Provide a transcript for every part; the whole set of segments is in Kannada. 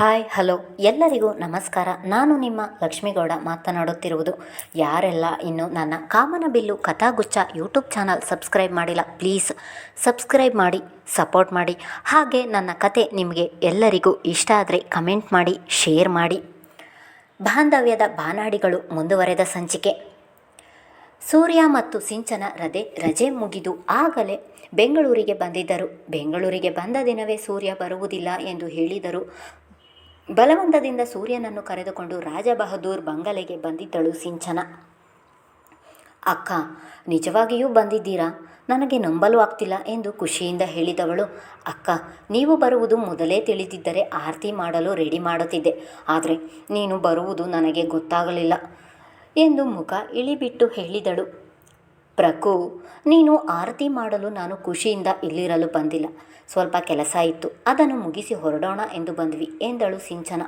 Hi, hello. ಎಲ್ಲರಿಗೂ ನಮಸ್ಕಾರ. ನಾನು ನಿಮ್ಮ ಲಕ್ಷ್ಮೀಗೌಡ ಮಾತನಾಡುತ್ತಿರುವುದು. ಯಾರೆಲ್ಲ ಇನ್ನು ನನ್ನ Kamanabillu Kathaguchha YouTube channel subscribe ಮಾಡಿಲ್ಲ, ಪ್ಲೀಸ್ ಸಬ್ಸ್ಕ್ರೈಬ್ ಮಾಡಿ, ಸಪೋರ್ಟ್ ಮಾಡಿ. ಹಾಗೆ ನನ್ನ ಕತೆ ನಿಮಗೆ ಎಲ್ಲರಿಗೂ ಇಷ್ಟ ಆದರೆ ಕಮೆಂಟ್ ಮಾಡಿ, ಶೇರ್ ಮಾಡಿ. ಬಾಂಧವ್ಯದ ಬಾನಾಡಿಗಳು ಮುಂದುವರೆದ ಸಂಚಿಕೆ. ಸೂರ್ಯ ಮತ್ತು ಸಿಂಚನ ರದೆ, ರಜೆ ಮುಗಿದು ಆಗಲೇ ಬೆಂಗಳೂರಿಗೆ ಬಂದಿದ್ದರು. ಬೆಂಗಳೂರಿಗೆ ಬಂದ ದಿನವೇ ಸೂರ್ಯ ಬರುವುದಿಲ್ಲ ಎಂದು ಹೇಳಿದರು. ಬಲವಂತದಿಂದ ಸೂರ್ಯನನ್ನು ಕರೆದುಕೊಂಡು ರಾಜಬಹದ್ದೂರ್ ಬಂಗಲೆಗೆ ಬಂದಿದ್ದಳು ಸಿಂಚನ. ಅಕ್ಕ, ನಿಜವಾಗಿಯೂ ಬಂದಿದ್ದೀರಾ? ನನಗೆ ನಂಬಲು ಆಗ್ತಿಲ್ಲ ಎಂದು ಖುಷಿಯಿಂದ ಹೇಳಿದವಳು. ಅಕ್ಕ, ನೀವು ಬರುವುದು ಮೊದಲೇ ತಿಳಿದಿದ್ದರೆ ಆರತಿ ಮಾಡಲು ರೆಡಿ ಮಾಡುತ್ತಿದ್ದೆ. ಆದರೆ ನೀನು ಬರುವುದು ನನಗೆ ಗೊತ್ತಾಗಲಿಲ್ಲ ಎಂದು ಮುಖ ಇಳಿಬಿಟ್ಟು ಹೇಳಿದಳು. ಪ್ರಕು, ನೀನು ಆರತಿ ಮಾಡಲು ನಾನು ಖುಷಿಯಿಂದ ಇಲ್ಲಿರಲು ಬಂದಿಲ್ಲ. ಸ್ವಲ್ಪ ಕೆಲಸ ಇತ್ತು. ಅದನ್ನು ಮುಗಿಸಿ ಹೊರಡೋಣ ಎಂದು ಬಂದ್ವಿ ಎಂದಳು ಸಿಂಚನ.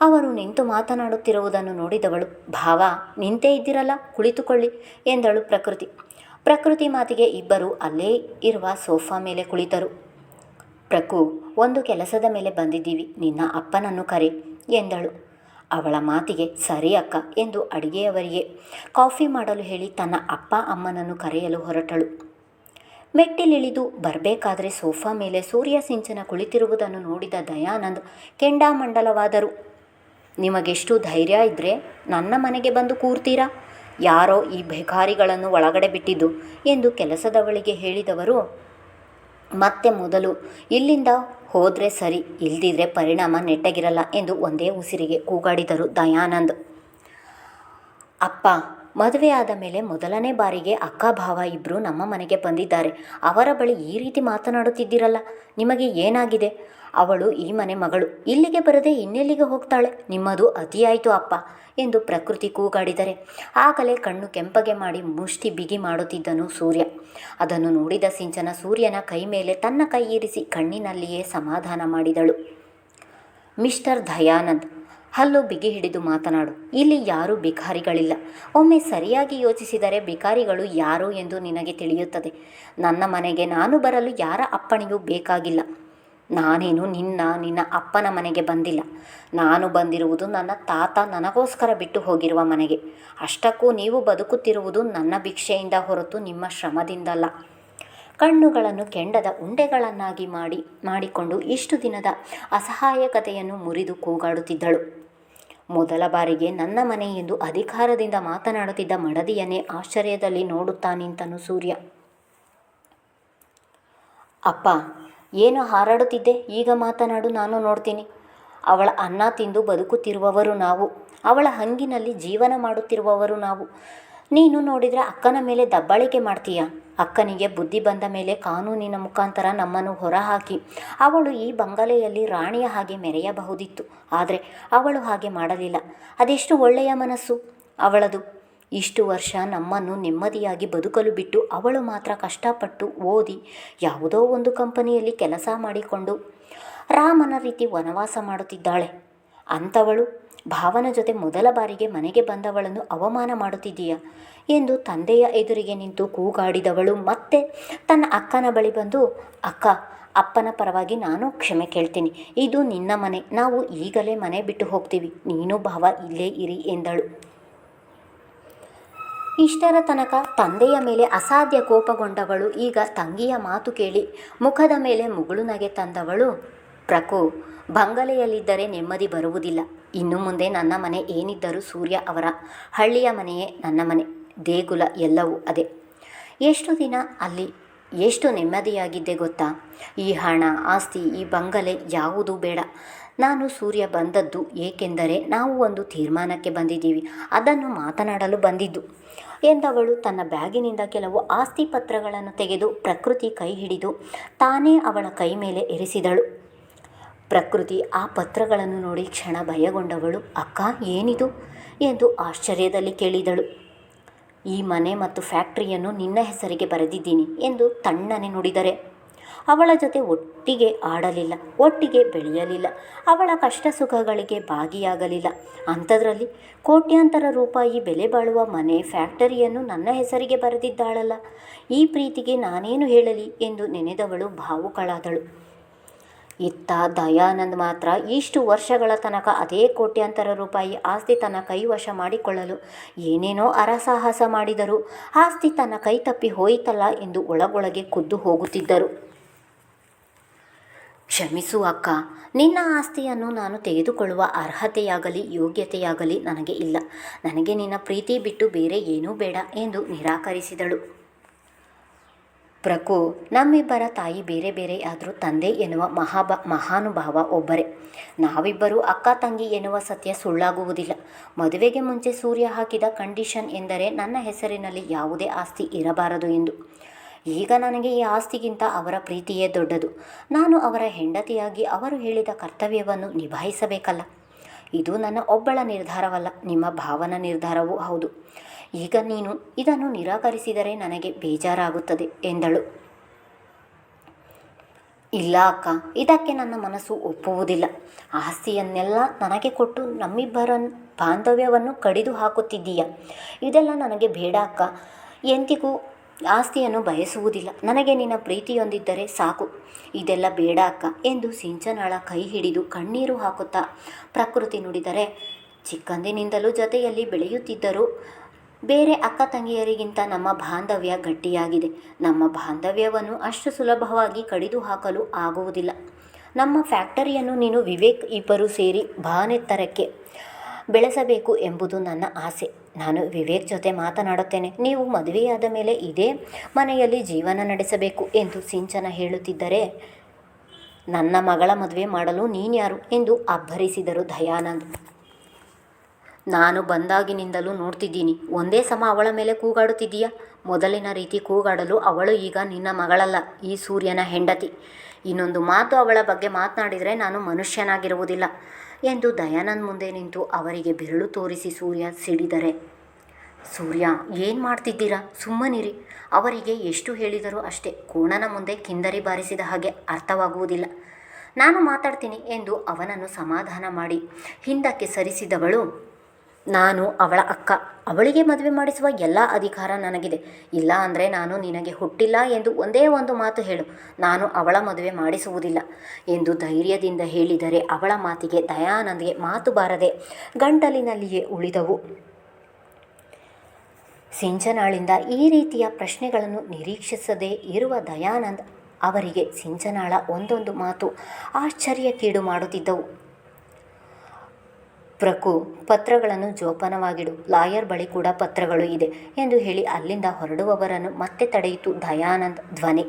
ಅವರು ನಿಂತು ಮಾತನಾಡುತ್ತಿರುವುದನ್ನು ನೋಡಿದವಳು, ಭಾವ, ನಿಂತೇ ಇದ್ದಿರಲ್ಲ, ಕುಳಿತುಕೊಳ್ಳಿ ಎಂದಳು ಪ್ರಕೃತಿ. ಪ್ರಕೃತಿ ಮಾತಿಗೆ ಇಬ್ಬರು ಅಲ್ಲೇ ಇರುವ ಸೋಫಾ ಮೇಲೆ ಕುಳಿತರು. ಪ್ರಕು, ಒಂದು ಕೆಲಸದ ಮೇಲೆ ಬಂದಿದ್ದೀವಿ. ನಿನ್ನ ಅಪ್ಪನನ್ನು ಕರೆ ಎಂದಳು. ಅವಳ ಮಾತಿಗೆ, ಸರಿ ಅಕ್ಕ ಎಂದು ಅಡಿಗೆಯವರಿಗೆ ಕಾಫಿ ಮಾಡಲು ಹೇಳಿ ತನ್ನ ಅಪ್ಪ ಅಮ್ಮನನ್ನು ಕರೆಯಲು ಹೊರಟಳು. ಮೆಟ್ಟಿಲಿಳಿದು ಬರಬೇಕಾದ್ರೆ ಸೋಫಾ ಮೇಲೆ ಸೂರ್ಯ ಸಿಂಚನ ಕುಳಿತಿರುವುದನ್ನು ನೋಡಿದ ದಯಾನಂದ್ ಕೆಂಡಾಮಂಡಲವಾದರು. ನಿಮಗೆಷ್ಟು ಧೈರ್ಯ ಇದ್ದರೆ ನನ್ನ ಮನೆಗೆ ಬಂದು ಕೂರ್ತೀರಾ? ಯಾರೋ ಈ ಭಿಕಾರಿಗಳನ್ನು ಒಳಗಡೆ ಬಿಟ್ಟಿದ್ದು ಎಂದು ಕೆಲಸದವಳಿಗೆ ಹೇಳಿದವರು, ಮತ್ತೆ ಮೊದಲು ಇಲ್ಲಿಂದ ಹೋದರೆ ಸರಿ ಇಲ್ದಿದ್ರೆ ಪರಿಣಾಮ ನೆಟ್ಟಗಿರಲ್ಲ ಎಂದು ಒಂದೇ ಉಸಿರಿಗೆ ಕೂಗಾಡಿದರು ದಯಾನಂದ್. ಅಪ್ಪ ಮದುವೆ ಆದ ಮೇಲೆ ಮೊದಲನೇ ಬಾರಿಗೆ ಅಕ್ಕ ಭಾವ ಇಬ್ಬರು ನಮ್ಮ ಮನೆಗೆ ಬಂದಿದ್ದಾರೆ. ಅವರ ಬಳಿ ಈ ರೀತಿ ಮಾತನಾಡುತ್ತಿದ್ದೀರಲ್ಲ, ನಿಮಗೆ ಏನಾಗಿದೆ? ಅವಳು, ಈ ಮನೆ ಮಗಳು, ಇಲ್ಲಿಗೆ ಬರದೆ ಇನ್ನೆಲ್ಲಿಗೆ ಹೋಗ್ತಾಳೆ? ನಿಮ್ಮದು ಅತಿಯಾಯಿತು ಅಪ್ಪ, ಎಂದು ಪ್ರಕೃತಿ ಕೂಗಾಡಿದರೆ. ಆಗಲೇ ಕಣ್ಣು ಕೆಂಪಗೆ ಮಾಡಿ ಮುಷ್ಟಿ ಬಿಗಿ ಮಾಡುತ್ತಿದ್ದನು ಸೂರ್ಯ. ಅದನ್ನು ನೋಡಿದ ಸಿಂಚನ ಸೂರ್ಯನ ಕೈ ಮೇಲೆ ತನ್ನ ಕೈ ಇರಿಸಿ ಕಣ್ಣಿನಲ್ಲಿಯೇ ಸಮಾಧಾನ ಮಾಡಿದಳು. ಮಿಸ್ಟರ್ ದಯಾನಂದ್ ಹಲ್ಲು ಬಿಗಿ ಹಿಡಿದು ಮಾತನಾಡು. ಇಲ್ಲಿ ಯಾರೂ ಭಿಕಾರಿಗಳಿಲ್ಲ. ಒಮ್ಮೆ ಸರಿಯಾಗಿ ಯೋಚಿಸಿದರೆ ಭಿಕಾರಿಗಳು ಯಾರು ಎಂದು ನಿನಗೆ ತಿಳಿಯುತ್ತದೆ. ನನ್ನ ಮನೆಗೆ ನಾನು ಬರಲು ಯಾರ ಅಪ್ಪಣೆಯೂ ಬೇಕಾಗಿಲ್ಲ. ನಾನೇನು ನಿನ್ನ ನಿನ್ನ ಅಪ್ಪನ ಮನೆಗೆ ಬಂದಿಲ್ಲ. ನಾನು ಬಂದಿರುವುದು ನನ್ನ ತಾತ ನನಗೋಸ್ಕರ ಬಿಟ್ಟು ಹೋಗಿರುವ ಮನೆಗೆ. ಅಷ್ಟಕ್ಕೂ ನೀವು ಬದುಕುತ್ತಿರುವುದು ನನ್ನ ಭಿಕ್ಷೆಯಿಂದ ಹೊರತು ನಿಮ್ಮ ಶ್ರಮದಿಂದಲ್ಲ. ಕಣ್ಣುಗಳನ್ನು ಕೆಂಡದ ಉಂಡೆಗಳನ್ನಾಗಿ ಮಾಡಿ, ಮಾಡಿಕೊಂಡು ಇಷ್ಟು ದಿನದ ಅಸಹಾಯಕತೆಯನ್ನು ಮುರಿದು ಕೂಗಾಡುತ್ತಿದ್ದಳು. ಮೊದಲ ಬಾರಿಗೆ ನನ್ನ ಮನೆ ಎಂದು ಅಧಿಕಾರದಿಂದ ಮಾತನಾಡುತ್ತಿದ್ದ ಮಡದಿಯನ್ನೇ ಆಶ್ಚರ್ಯದಲ್ಲಿ ನೋಡುತ್ತಾ ನಿಂತನು ಸೂರ್ಯ. ಅಪ್ಪ, ಏನು ಹಾರಾಡುತ್ತಿದ್ದೆ? ಈಗ ಮಾತನಾಡು, ನಾನು ನೋಡ್ತೀನಿ. ಅವಳ ಅನ್ನ ತಿಂದು ಬದುಕುತ್ತಿರುವವರು ನಾವು. ಅವಳ ಹಂಗಿನಲ್ಲಿ ಜೀವನ ಮಾಡುತ್ತಿರುವವರು ನಾವು. ನೀನು ನೋಡಿದರೆ ಅಕ್ಕನ ಮೇಲೆ ದಬ್ಬಾಳಿಕೆ ಮಾಡ್ತೀಯ? ಅಕ್ಕನಿಗೆ ಬುದ್ಧಿ ಬಂದ ಮೇಲೆ ಕಾನೂನಿನ ಮುಖಾಂತರ ನಮ್ಮನ್ನು ಹೊರಹಾಕಿ. ಅವಳು ಈ ಬಂಗಲೆಯಲ್ಲಿ ರಾಣಿಯ ಹಾಗೆ ಮೆರೆಯಬಹುದಿತ್ತು. ಆದರೆ ಅವಳು ಹಾಗೆ ಮಾಡಲಿಲ್ಲ. ಅದೆಷ್ಟು ಒಳ್ಳೆಯ ಮನಸ್ಸು? ಅವಳದು. ಇಷ್ಟು ವರ್ಷ ನಮ್ಮನ್ನು ನೆಮ್ಮದಿಯಾಗಿ ಬದುಕಲು ಬಿಟ್ಟು ಅವಳು ಮಾತ್ರ ಕಷ್ಟಪಟ್ಟು ಓದಿ ಯಾವುದೋ ಒಂದು ಕಂಪನಿಯಲ್ಲಿ ಕೆಲಸ ಮಾಡಿಕೊಂಡು ರಾಮನ ರೀತಿ ವನವಾಸ ಮಾಡುತ್ತಿದ್ದಾಳೆ. ಅಂಥವಳು ಭಾವನ ಜೊತೆ ಮೊದಲ ಬಾರಿಗೆ ಮನೆಗೆ ಬಂದವಳನ್ನು ಅವಮಾನ ಮಾಡುತ್ತಿದ್ದೀಯಾ? ಎಂದು ತಂದೆಯ ಎದುರಿಗೆ ನಿಂತು ಕೂಗಾಡಿದವಳು. ಮತ್ತೆ ತನ್ನ ಅಕ್ಕನ ಬಳಿ ಬಂದು, ಅಕ್ಕ, ಅಪ್ಪನ ಪರವಾಗಿ ನಾನು ಕ್ಷಮೆ ಕೇಳ್ತೀನಿ. ಇದು ನಿನ್ನ ಮನೆ. ನಾವು ಈಗಲೇ ಮನೆ ಬಿಟ್ಟು ಹೋಗ್ತೀವಿ. ನೀನು ಭಾವ ಇಲ್ಲೇ ಇರಿ ಎಂದಳು. ಇಷ್ಟರ ತನಕ ತಂದೆಯ ಮೇಲೆ ಅಸಾಧ್ಯ ಕೋಪಗೊಂಡವಳು. ಈಗ ತಂಗಿಯ ಮಾತು ಕೇಳಿ ಮುಖದ ಮೇಲೆ ಮುಗುಳು ನಗೆ ತಂದವಳು ಪ್ರಕು ಬಂಗಲೆಯಲ್ಲಿದ್ದರೆ ನೆಮ್ಮದಿ ಬರುವುದಿಲ್ಲ. ಇನ್ನು ಮುಂದೆ ನನ್ನ ಮನೆ ಏನಿದ್ದರೂ ಸೂರ್ಯ ಅವರ ಹಳ್ಳಿಯ ಮನೆಯೇ ನನ್ನ ಮನೆ, ದೇಗುಲ ಎಲ್ಲವೂ ಅದೇ. ಎಷ್ಟು ದಿನ ಅಲ್ಲಿ, ಎಷ್ಟು ನೆಮ್ಮದಿಯಾಗಿದ್ದೆ ಗೊತ್ತಾ? ಈ ಹಣ, ಆಸ್ತಿ, ಈ ಬಂಗಲೆ ಯಾವುದೂ ಬೇಡ. ನಾನು ಸೂರ್ಯ ಬಂದದ್ದು ಏಕೆಂದರೆ ನಾವು ಒಂದು ತೀರ್ಮಾನಕ್ಕೆ ಬಂದಿದ್ದೀವಿ. ಅದನ್ನು ಮಾತನಾಡಲು ಬಂದಿದ್ದು ಎಂದವಳು ತನ್ನ ಬ್ಯಾಗಿನಿಂದ ಕೆಲವು ಆಸ್ತಿ ಪತ್ರಗಳನ್ನು ತೆಗೆದು ಪ್ರಕೃತಿ ಕೈ ಹಿಡಿದು ತಾನೇ ಅವಳ ಕೈ ಮೇಲೆ ಇರಿಸಿದಳು ಪ್ರಕೃತಿ ಆ ಪತ್ರಗಳನ್ನು ನೋಡಿ ಕ್ಷಣ ಭಯಗೊಂಡವಳು, ಅಕ್ಕ, ಏನಿದು? ಎಂದು ಆಶ್ಚರ್ಯದಲ್ಲಿ ಕೇಳಿದಳು. ಈ ಮನೆ ಮತ್ತು ಫ್ಯಾಕ್ಟ್ರಿಯನ್ನು ನಿನ್ನ ಹೆಸರಿಗೆ ಬರೆದಿದ್ದೀನಿ ಎಂದು ತಣ್ಣನೆ ನುಡಿದರೆ. ಅವಳ ಜೊತೆ ಒಟ್ಟಿಗೆ ಆಡಲಿಲ್ಲ, ಒಟ್ಟಿಗೆ ಬೆಳೆಯಲಿಲ್ಲ. ಅವಳ ಕಷ್ಟ ಸುಖಗಳಿಗೆ ಭಾಗಿಯಾಗಲಿಲ್ಲ. ಅಂಥದ್ರಲ್ಲಿ ಕೋಟ್ಯಾಂತರ ರೂಪಾಯಿ ಬೆಲೆ ಬಾಳುವ ಮನೆ, ಫ್ಯಾಕ್ಟರಿಯನ್ನು ನನ್ನ ಹೆಸರಿಗೆ ಬರೆದಿದ್ದಾಳಲ್ಲ, ಈ ಪ್ರೀತಿಗೆ ನಾನೇನು ಹೇಳಲಿ ಎಂದು ನೆನೆದವಳು ಭಾವುಕಳಾದಳು. ಇತ್ತ ದಯಾನಂದ್ ಮಾತ್ರ ಇಷ್ಟು ವರ್ಷಗಳ ತನಕ ಅದೇ ಕೋಟ್ಯಾಂತರ ರೂಪಾಯಿ ಆಸ್ತಿ ತನ್ನ ಕೈವಶ ಮಾಡಿಕೊಳ್ಳಲು ಏನೇನೋ ಅರಸಾಹಸ ಮಾಡಿದರು. ಆಸ್ತಿ ತನ್ನ ಕೈ ತಪ್ಪಿ ಹೋಯಿತಲ್ಲ ಎಂದು ಒಳಗೊಳಗೆ ಖುದ್ದು ಹೋಗುತ್ತಿದ್ದರು. ಕ್ಷಮಿಸು ಅಕ್ಕ, ನಿನ್ನ ಆಸ್ತಿಯನ್ನು ನಾನು ತೆಗೆದುಕೊಳ್ಳುವ ಅರ್ಹತೆಯಾಗಲಿ, ಯೋಗ್ಯತೆಯಾಗಲಿ ನನಗೆ ಇಲ್ಲ. ನನಗೆ ನಿನ್ನ ಪ್ರೀತಿ ಬಿಟ್ಟು ಬೇರೆ ಏನೂ ಬೇಡ ಎಂದು ನಿರಾಕರಿಸಿದಳು. ಪ್ರಕು ನಮ್ಮಿಬ್ಬರ ತಾಯಿ ಬೇರೆ ಬೇರೆ ಆದರೂ ತಂದೆ ಎನ್ನುವ ಮಹಾಬ ಮಹಾನುಭಾವ ಒಬ್ಬರೇ. ನಾವಿಬ್ಬರು ಅಕ್ಕ ತಂಗಿ ಎನ್ನುವ ಸತ್ಯ ಸುಳ್ಳಾಗುವುದಿಲ್ಲ. ಮದುವೆಗೆ ಮುಂಚೆ ಸೂರ್ಯ ಹಾಕಿದ ಕಂಡೀಷನ್ ಎಂದರೆ ನನ್ನ ಹೆಸರಿನಲ್ಲಿ ಯಾವುದೇ ಆಸ್ತಿ ಇರಬಾರದು ಎಂದು. ಈಗ ನನಗೆ ಈ ಆಸ್ತಿಗಿಂತ ಅವರ ಪ್ರೀತಿಯೇ ದೊಡ್ಡದು. ನಾನು ಅವರ ಹೆಂಡತಿಯಾಗಿ ಅವರು ಹೇಳಿದ ಕರ್ತವ್ಯವನ್ನು ನಿಭಾಯಿಸಬೇಕಲ್ಲ. ಇದು ನನ್ನ ಒಬ್ಬಳ ನಿರ್ಧಾರವಲ್ಲ, ನಿಮ್ಮ ಭಾವನಾ ನಿರ್ಧಾರವೂ ಹೌದು. ಈಗ ನೀನು ಇದನ್ನು ನಿರಾಕರಿಸಿದರೆ ನನಗೆ ಬೇಜಾರಾಗುತ್ತದೆ, ಎಂದಳು. ಇಲ್ಲ ಅಕ್ಕ, ಇದಕ್ಕೆ ನನ್ನ ಮನಸ್ಸು ಒಪ್ಪುವುದಿಲ್ಲ. ಆಸ್ತಿಯನ್ನೆಲ್ಲ ನನಗೆ ಕೊಟ್ಟು ನಮ್ಮಿಬ್ಬರ ಬಾಂಧವ್ಯವನ್ನು ಕಡಿದು ಹಾಕುತ್ತಿದ್ದೀಯ ಇದೆಲ್ಲ ನನಗೆ ಬೇಡ ಅಕ್ಕ. ಎಂದಿಗೂ ಆಸ್ತಿಯನ್ನು ಬಯಸುವುದಿಲ್ಲ. ನನಗೆ ನಿನ್ನ ಪ್ರೀತಿಯೊಂದಿದ್ದರೆ ಸಾಕು. ಇದೆಲ್ಲ ಬೇಡ ಅಕ್ಕ, ಎಂದು ಸಿಂಚನಾಳ ಕೈ ಹಿಡಿದು ಕಣ್ಣೀರು ಹಾಕುತ್ತಾ ಪ್ರಕೃತಿ ನುಡಿದರೆ ಚಿಕ್ಕಂದಿನಿಂದಲೂ ಜೊತೆಯಲ್ಲಿ ಬೆಳೆಯುತ್ತಿದ್ದರೂ. ಬೇರೆ ಅಕ್ಕ ತಂಗಿಯರಿಗಿಂತ ನಮ್ಮ ಬಾಂಧವ್ಯ ಗಟ್ಟಿಯಾಗಿದೆ. ನಮ್ಮ ಬಾಂಧವ್ಯವನ್ನು ಅಷ್ಟು ಸುಲಭವಾಗಿ ಕಡಿದು ಹಾಕಲು ಆಗುವುದಿಲ್ಲ. ನಮ್ಮ ಫ್ಯಾಕ್ಟರಿಯನ್ನು ನೀನು ವಿವೇಕ್ ಇಬ್ಬರು ಸೇರಿ ಬಾನೆತ್ತರಕ್ಕೆ ಬೆಳೆಸಬೇಕು ಎಂಬುದು ನನ್ನ ಆಸೆ. ನಾನು ವಿವೇಕ್ ಜೊತೆ ಮಾತನಾಡುತ್ತೇನೆ. ನೀವು ಮದುವೆಯಾದ ಮೇಲೆ ಇದೇ ಮನೆಯಲ್ಲಿ ಜೀವನ ನಡೆಸಬೇಕು ಎಂದು ಸಿಂಚನ ಹೇಳುತ್ತಿದ್ದರೆ, ನನ್ನ ಮಗಳ ಮದುವೆ ಮಾಡಲು ನೀನ್ಯಾರು ಎಂದು ಅಬ್ಬರಿಸಿದರು ದಯಾನಂದ್. ನಾನು ಬಂದಾಗಿನಿಂದಲೂ ನೋಡ್ತಿದ್ದೀನಿ. ಒಂದೇ ಸಮ ಅವಳ ಮೇಲೆ ಕೂಗಾಡುತ್ತಿದ್ದೀಯಾ? ಮೊದಲಿನ ರೀತಿ ಕೂಗಾಡಲು ಅವಳು ಈಗ ನಿನ್ನ ಮಗಳಲ್ಲ, ಈ ಸೂರ್ಯನ ಹೆಂಡತಿ. ಇನ್ನೊಂದು ಮಾತು ಅವಳ ಬಗ್ಗೆ ಮಾತನಾಡಿದರೆ ನಾನು ಮನುಷ್ಯನಾಗಿರುವುದಿಲ್ಲ ಎಂದು ದಯಾನಂದ್ ಮುಂದೆ ನಿಂತು ಅವರಿಗೆ ಬೆರಳು ತೋರಿಸಿ ಸೂರ್ಯ ಸಿಡಿದರೆ. ಸೂರ್ಯ, ಏನು ಮಾಡ್ತಿದ್ದೀರಾ? ಸುಮ್ಮನಿರಿ. ಅವರಿಗೆ ಎಷ್ಟು ಹೇಳಿದರೂ ಅಷ್ಟೇ. ಕೋಣನ ಮುಂದೆ ಕಿಂದರಿ ಬಾರಿಸಿದ ಹಾಗೆ ಅರ್ಥವಾಗುವುದಿಲ್ಲ. ನಾನು ಮಾತಾಡ್ತೀನಿ ಎಂದು ಅವನನ್ನು ಸಮಾಧಾನ ಮಾಡಿ ಹಿಂದಕ್ಕೆ ಸರಿಸಿದವಳು ನಾನು ಅವಳ ಅಕ್ಕ. ಅವಳಿಗೆ ಮದುವೆ ಮಾಡಿಸುವ ಎಲ್ಲ ಅಧಿಕಾರ ನನಗಿದೆ. ಇಲ್ಲ ಅಂದರೆ ನಾನು ನಿನಗೆ ಹುಟ್ಟಿಲ್ಲ ಎಂದು ಒಂದೇ ಒಂದು ಮಾತು ಹೇಳು. ನಾನು ಅವಳ ಮದುವೆ ಮಾಡಿಸುವುದಿಲ್ಲ ಎಂದು ಧೈರ್ಯದಿಂದ ಹೇಳಿದರೆ ಅವಳ ಮಾತಿಗೆ ದಯಾನಂದ್ಗೆ ಮಾತು ಬಾರದೆ ಗಂಟಲಿನಲ್ಲಿಯೇ ಉಳಿದವು. ಸಿಂಚನಾಳಿಂದ ಈ ರೀತಿಯ ಪ್ರಶ್ನೆಗಳನ್ನು ನಿರೀಕ್ಷಿಸದೇ ಇರುವ ದಯಾನಂದ್ ಅವರಿಗೆ ಸಿಂಚನಾಳ ಒಂದೊಂದು ಮಾತು ಆಶ್ಚರ್ಯಕ್ಕೀಡು ಮಾಡುತ್ತಿದ್ದವು. ಪ್ರಕು ಪತ್ರಗಳನ್ನು ಜೋಪಾನವಾಗಿಡು, ಲಾಯರ್ ಬಳಿ ಕೂಡ ಪತ್ರಗಳು ಇದೆ ಎಂದು ಹೇಳಿ ಅಲ್ಲಿಂದ ಹೊರಡುವವರನ್ನು ಮತ್ತೆ ತಡೆಯಿತು ದಯಾನಂದ್ ಧ್ವನಿ.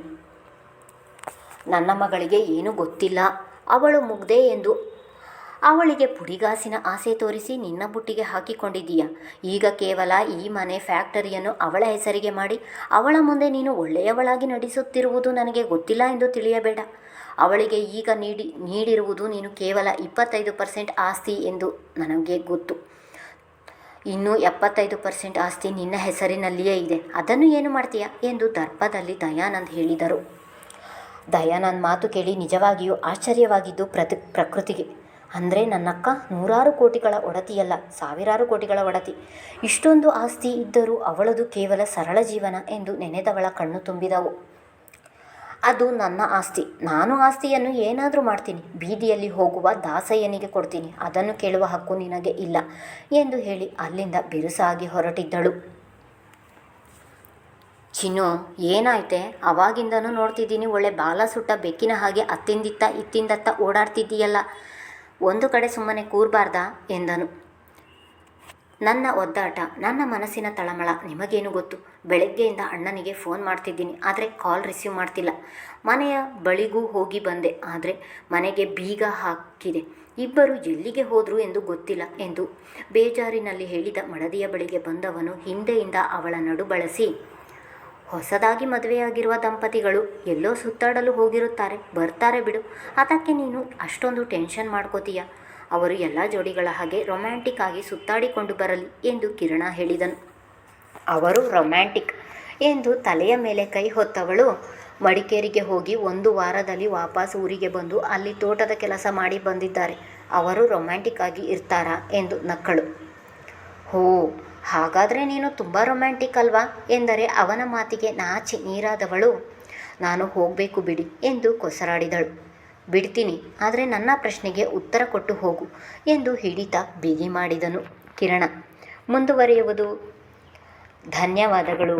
ನನ್ನ ಮಗಳಿಗೆ ಏನೂ ಗೊತ್ತಿಲ್ಲ. ಅವಳು ಮುಗ್ದೆ ಎಂದು ಅವಳಿಗೆ ಪುಡಿಗಾಸಿನ ಆಸೆ ತೋರಿಸಿ ನಿನ್ನ ಬುಟ್ಟಿಗೆ ಹಾಕಿಕೊಂಡಿದ್ದೀಯ. ಈಗ ಕೇವಲ ಈ ಮನೆ ಫ್ಯಾಕ್ಟರಿಯನ್ನು ಅವಳ ಹೆಸರಿಗೆ ಮಾಡಿ, ಅವಳ ಮುಂದೆ ನೀನು ಒಳ್ಳೆಯವಳಾಗಿ ನಡೆಸುತ್ತಿರುವುದು ನನಗೆ ಗೊತ್ತಿಲ್ಲ ಎಂದು ತಿಳಿಯಬೇಡ. ಅವಳಿಗೆ ಈಗ ನೀಡಿ, ನೀಡಿರುವುದು ನೀನು ಕೇವಲ ಇಪ್ಪತ್ತೈದು ಪರ್ಸೆಂಟ್ ಆಸ್ತಿ ಎಂದು ನನಗೆ ಗೊತ್ತು. ಇನ್ನು ಎಪ್ಪತ್ತೈದು ಪರ್ಸೆಂಟ್ ಆಸ್ತಿ ನಿನ್ನ ಹೆಸರಿನಲ್ಲಿಯೇ ಇದೆ. ಅದನ್ನು ಏನು ಮಾಡ್ತೀಯಾ ಎಂದು ದರ್ಪದಲ್ಲಿ ದಯಾನಂದ್ ಹೇಳಿದರು. ದಯಾನಂದ್ ಮಾತು ಕೇಳಿ ನಿಜವಾಗಿಯೂ ಆಶ್ಚರ್ಯವಾಗಿದ್ದು ಪ್ರತಿ, ಪ್ರಕೃತಿಗೆ. ಅಂದರೆ ನನ್ನಕ್ಕ ನೂರಾರು ಕೋಟಿಗಳ ಒಡತಿಯಲ್ಲ, ಸಾವಿರಾರು ಕೋಟಿಗಳ ಒಡತಿ. ಇಷ್ಟೊಂದು ಆಸ್ತಿ ಇದ್ದರೂ ಅವಳದು ಕೇವಲ ಸರಳ ಜೀವನ ಎಂದು ನೆನೆದವಳ ಕಣ್ಣು ತುಂಬಿದವು. ಅದು ನನ್ನ ಆಸ್ತಿ. ನಾನು ಆಸ್ತಿಯನ್ನು ಏನಾದರೂ ಮಾಡ್ತೀನಿ. ಬೀದಿಯಲ್ಲಿ ಹೋಗುವ ದಾಸಯ್ಯನಿಗೆ ಕೊಡ್ತೀನಿ. ಅದನ್ನು ಕೇಳುವ ಹಕ್ಕು ನಿನಗೆ ಇಲ್ಲ ಎಂದು ಹೇಳಿ ಅಲ್ಲಿಂದ ಬಿರುಸಾಗಿ ಹೊರಟಿದ್ದಳು. ಚಿನ್ನು, ಏನಾಯ್ತೆ? ಅವಾಗಿಂದನೂ ನೋಡ್ತಿದ್ದೀನಿ ಒಳ್ಳೆ ಬಾಲ ಸುಟ್ಟ ಬೆಕ್ಕಿನ ಹಾಗೆ ಅತ್ತಿಂದಿತ್ತ ಇತ್ತಿಂದತ್ತ ಓಡಾಡ್ತಿದ್ದೀಯಲ್ಲ. ಒಂದು ಕಡೆ ಸುಮ್ಮನೆ ಕೂರಬಾರ್ದಾ? ಎಂದನು. ನನ್ನ ಒದ್ದಾಟ, ನನ್ನ ಮನಸ್ಸಿನ ತಳಮಳ ನಿಮಗೇನು ಗೊತ್ತು? ಬೆಳಗ್ಗೆಯಿಂದ ಅಣ್ಣನಿಗೆ ಫೋನ್ ಮಾಡ್ತಿದ್ದೀನಿ, ಆದರೆ ಕಾಲ್ ರಿಸೀವ್ ಮಾಡ್ತಿಲ್ಲ. ಮನೆಯ ಬಳಿಗೂ ಹೋಗಿ ಬಂದೆ, ಆದರೆ ಮನೆಗೆ ಬೀಗ ಹಾಕಿದೆ. ಇಬ್ಬರು ಎಲ್ಲಿಗೆ ಹೋದರು ಎಂದು ಗೊತ್ತಿಲ್ಲ ಎಂದು ಬೇಜಾರಿನಲ್ಲಿ ಹೇಳಿದ ಮಡದಿಯ ಬಳಿಗೆ ಬಂದವನು ಹಿಂದೆಯಿಂದ ಅವಳ ನಡು ಬಳಸಿ, ಹೊಸದಾಗಿ ಮದುವೆಯಾಗಿರುವ ದಂಪತಿಗಳು ಎಲ್ಲೋ ಸುತ್ತಾಡಲು ಹೋಗಿರುತ್ತಾರೆ, ಬರ್ತಾರೆ ಬಿಡು. ಅದಕ್ಕೆ ನೀನು ಅಷ್ಟೊಂದು ಟೆನ್ಷನ್ ಮಾಡ್ಕೋತೀಯ? ಅವರು ಎಲ್ಲ ಜೋಡಿಗಳ ಹಾಗೆ ರೊಮ್ಯಾಂಟಿಕ್ ಆಗಿ ಸುತ್ತಾಡಿಕೊಂಡು ಬರಲಿ ಎಂದು ಕಿರಣ ಹೇಳಿದನು. ಅವರು ರೊಮ್ಯಾಂಟಿಕ್ ಎಂದು ತಲೆಯ ಮೇಲೆ ಕೈ ಹೊತ್ತವಳು. ಮಡಿಕೇರಿಗೆ ಹೋಗಿ ಒಂದು ವಾರದಲ್ಲಿ ವಾಪಸ್ ಊರಿಗೆ ಬಂದು ಅಲ್ಲಿ ತೋಟದ ಕೆಲಸ ಮಾಡಿ ಬಂದಿದ್ದಾರೆ. ಅವರು ರೊಮ್ಯಾಂಟಿಕ್ ಆಗಿ ಇರ್ತಾರಾ ಎಂದು ನಕ್ಕಳು. ಹೋ, ಹಾಗಾದರೆ ನೀನು ತುಂಬ ರೊಮ್ಯಾಂಟಿಕ್ ಅಲ್ವಾ? ಎಂದರೆ ಅವನ ಮಾತಿಗೆ ನಾಚಿ ನೀರಾದವಳು. ನಾನು ಹೋಗಬೇಕು ಬಿಡಿ ಎಂದು ಕೊಸರಾಡಿದಳು. ಬಿಡ್ತೀನಿ ಆದರೆ ನನ್ನ ಪ್ರಶ್ನೆಗೆ ಉತ್ತರ ಕೊಟ್ಟು ಹೋಗು ಎಂದು ಹಿಡಿತ ಬಿಗಿ ಮಾಡಿದನು ಕಿರಣ. ಮುಂದುವರಿಯುವುದು. ಧನ್ಯವಾದಗಳು.